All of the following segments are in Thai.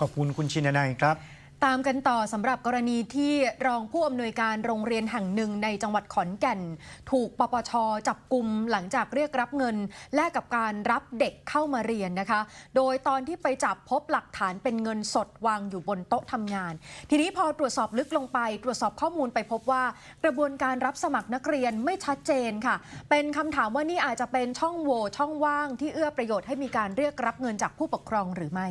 ขอบคุณคุณชินนายครับ ตามกันต่อสำหรับกรณีที่รองผู้อำนวยการโรงเรียนแห่งหนึ่งในจังหวัดขอนแก่น ถูกปปชจับกลุ่มหลังจากเรียกรับเงิน แลกกับการรับเด็กเข้ามาเรียนนะคะ โดยตอนที่ไปจับพบหลักฐานเป็นเงินสดวางอยู่บนโต๊ะทำงาน ทีนี้พอตรวจสอบลึกลงไป ตรวจสอบข้อมูลไปพบว่า กระบวนการรับสมัครนักเรียนไม่ชัดเจนค่ะ เป็นคำถามว่านี่อาจจะเป็นช่องโหว่ช่องว่างที่เอื้อประโยชน์ให้มีการเรียกรับเงินจากผู้ปกครองหรือไม่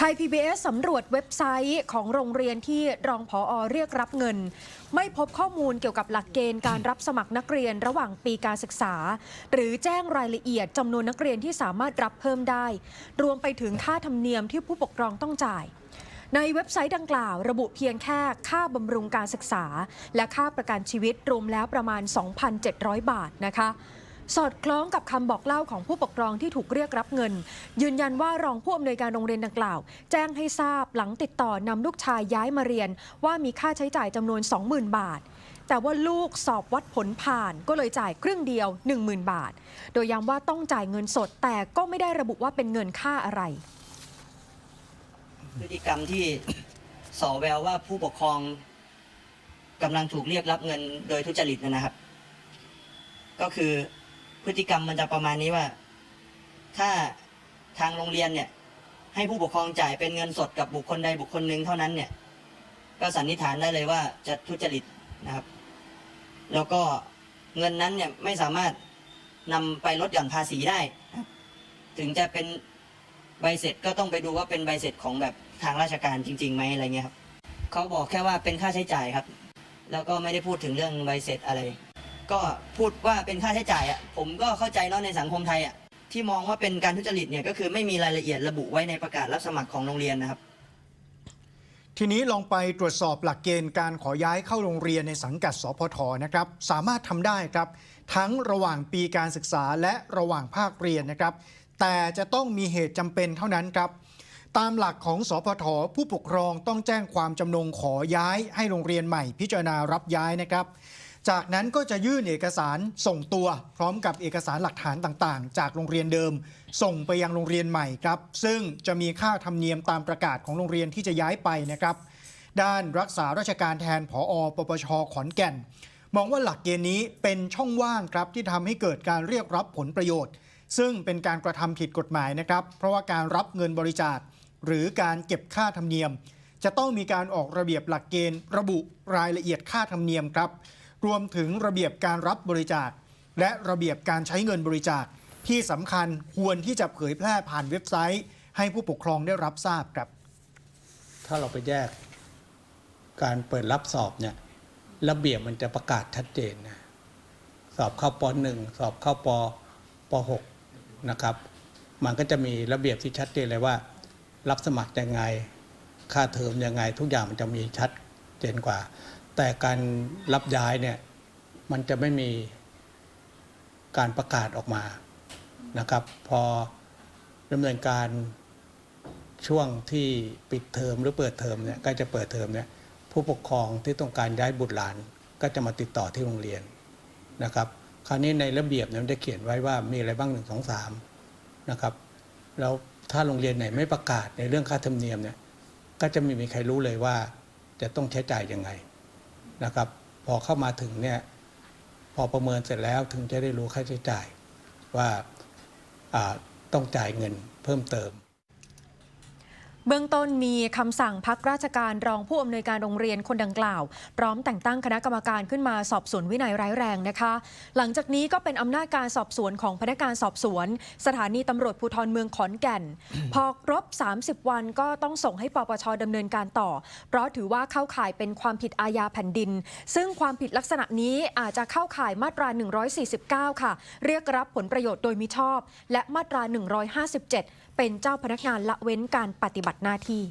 ไทย PBS สำรวจเว็บไซต์ของโรงเรียนที่รองผออเรียกรับเงิน ไม่พบข้อมูลเกี่ยวกับหลักเกณฑ์การรับสมัครนักเรียนระหว่างปีการศึกษา หรือแจ้งรายละเอียดจำนวนนักเรียนที่สามารถรับเพิ่มได้ รวมไปถึงค่าธรรมเนียมที่ผู้ปกครองต้องจ่าย ในเว็บไซต์ดังกล่าว ระบุเพียงแค่ค่าบำรุงการศึกษา และค่าประกันชีวิตรวมแล้วประมาณ 2,700 บาทนะคะ สอดคล้องกับคำบอกเล่าของผู้ปกครองที่ถูกเรียกรับเงิน ยืนยันว่ารองผู้อำนวยการโรงเรียนดังกล่าว แจ้งให้ทราบหลังติดต่อนำลูกชายย้ายมาเรียน ว่ามีค่าใช้จ่ายจำนวน 20,000 บาท แต่ว่าลูกสอบวัดผลผ่านก็เลยจ่ายครึ่งเดียว 10,000 บาท โดยย้ำว่าต้องจ่ายเงินสด แต่ก็ไม่ได้ระบุว่าเป็นเงินค่าอะไรพฤติกรรมที่สอแววว่าผู้ปกครองกำลังถูกเรียกรับเงินโดยทุจริตนะครับ ก็คือ พฤติกรรมมันจะประมาณนี้ว่า ถ้าทางโรงเรียนเนี่ย ให้ผู้ปกครองจ่ายเป็นเงินสดกับบุคคลใดบุคคลหนึ่งเท่านั้นเนี่ย ก็สันนิษฐานได้เลยว่าจะทุจริตนะครับ แล้วก็เงินนั้นเนี่ยไม่สามารถนำไปลดหย่อนภาษีได้ ถึงจะเป็นใบเสร็จก็ต้องไปดูว่าเป็นใบเสร็จของแบบทางราชการจริงๆไหมอะไรเงี้ยครับเขาบอกแค่ว่าเป็นค่าใช้จ่ายครับ แล้วก็ไม่ได้พูดถึงเรื่องใบเสร็จอะไร ก็พูดว่าเป็นค่าใช้จ่ายอะผมก็เข้าใจเนาะในสังคมไทยอะที่มองว่าเป็นการทุจริตเนี่ยก็คือไม่มีรายละเอียดระบุไว้ในประกาศรับสมัครของโรงเรียนนะครับ ทีนี้ลองไปตรวจสอบหลักเกณฑ์การขอย้ายเข้าโรงเรียนในสังกัดสพทนะครับ สามารถทำได้ครับ ทั้งระหว่างปีการศึกษาและระหว่างภาคเรียนนะครับ แต่จะต้องมีเหตุจำเป็นเท่านั้นครับตามหลักของสพทผู้ปกครองต้องแจ้งความจำนงขอย้ายให้โรงเรียนใหม่พิจารณารับย้ายนะครับ จากนั้นก็จะยื่นเอกสารส่งตัว พร้อมกับเอกสารหลักฐานต่างๆ จากโรงเรียนเดิม ส่งไปยังโรงเรียนใหม่ครับ ซึ่งจะมีค่าธรรมเนียมตามประกาศของโรงเรียนที่จะย้ายไปนะครับ ด้านรักษาราชการแทนผอปปชขอนแก่น มองว่าหลักเกณฑ์นี้เป็นช่องว่างครับที่ทำให้เกิดการเรียกรับผลประโยชน์ ซึ่งเป็นการกระทำผิดกฎหมายนะครับ เพราะว่าการรับเงินบริจาค หรือการเก็บค่าธรรมเนียม จะต้องมีการออกระเบียบหลักเกณฑ์ ระบุรายละเอียดค่าธรรมเนียมครับ รวมถึงระเบียบการรับบริจาค และระเบียบการใช้เงินบริจาคที่สำคัญควรที่จะเผยแพร่ผ่านเว็บไซต์ ให้ผู้ปกครองได้รับทราบครับ ถ้าเราไปแยกการเปิดรับสอบเนี่ยระเบียบมันจะประกาศชัดเจนนะสอบเข้าปหนึ่งสอบเข้าปปหกนะครับ มันก็จะมีระเบียบที่ชัดเจนเลยว่า รับสมัครยังไง ค่าเทอมยังไง ทุกอย่างมันจะมีชัดเจนกว่า แต่การรับย้ายเนี่ยมันจะไม่มีการประกาศออกมานะครับ พอดำเนินการช่วงที่ปิดเทอมหรือเปิดเทอมเนี่ยใกล้จะเปิดเทอมเนี่ยผู้ปกครองที่ต้องการย้ายบุตรหลานก็จะมาติดต่อที่โรงเรียนนะครับ คราวนี้ในระเบียบเนี่ยมันได้เขียนไว้ว่ามีอะไรบ้างหนึ่งสองสามนะครับแล้วถ้าโรงเรียนไหนไม่ประกาศในเรื่องค่าธรรมเนียมเนี่ยก็จะไม่มีใครรู้เลยว่าจะต้องใช้จ่ายยังไง นะครับ พอเข้ามาถึงเนี่ยพอประเมินเสร็จแล้วถึงจะได้รู้ค่าใช้จ่ายว่าอ่าต้องจ่ายเงินเพิ่มเติม เบื้องต้นมีคำสั่งพักราชการรองผู้อำนวยการโรงเรียนคนดังกล่าว พร้อมแต่งตั้งคณะกรรมการขึ้นมาสอบสวนวินัยร้ายแรงนะคะ หลังจากนี้ก็เป็นอำนาจการสอบสวนของพนักงานสอบสวน สถานีตำรวจภูธรเมืองขอนแก่น พอครบ 30 วันก็ต้องส่งให้ปปชดำเนินการต่อ เพราะถือว่าเข้าข่ายเป็นความผิดอาญาแผ่นดิน ซึ่งความผิดลักษณะนี้อาจจะเข้าข่ายมาตรา 149 ค่ะ เรียกรับผลประโยชน์โดยมิชอบ และมาตรา 157 เป็นเจ้าพนักงานละเว้นการปฏิบัตติหน้าที่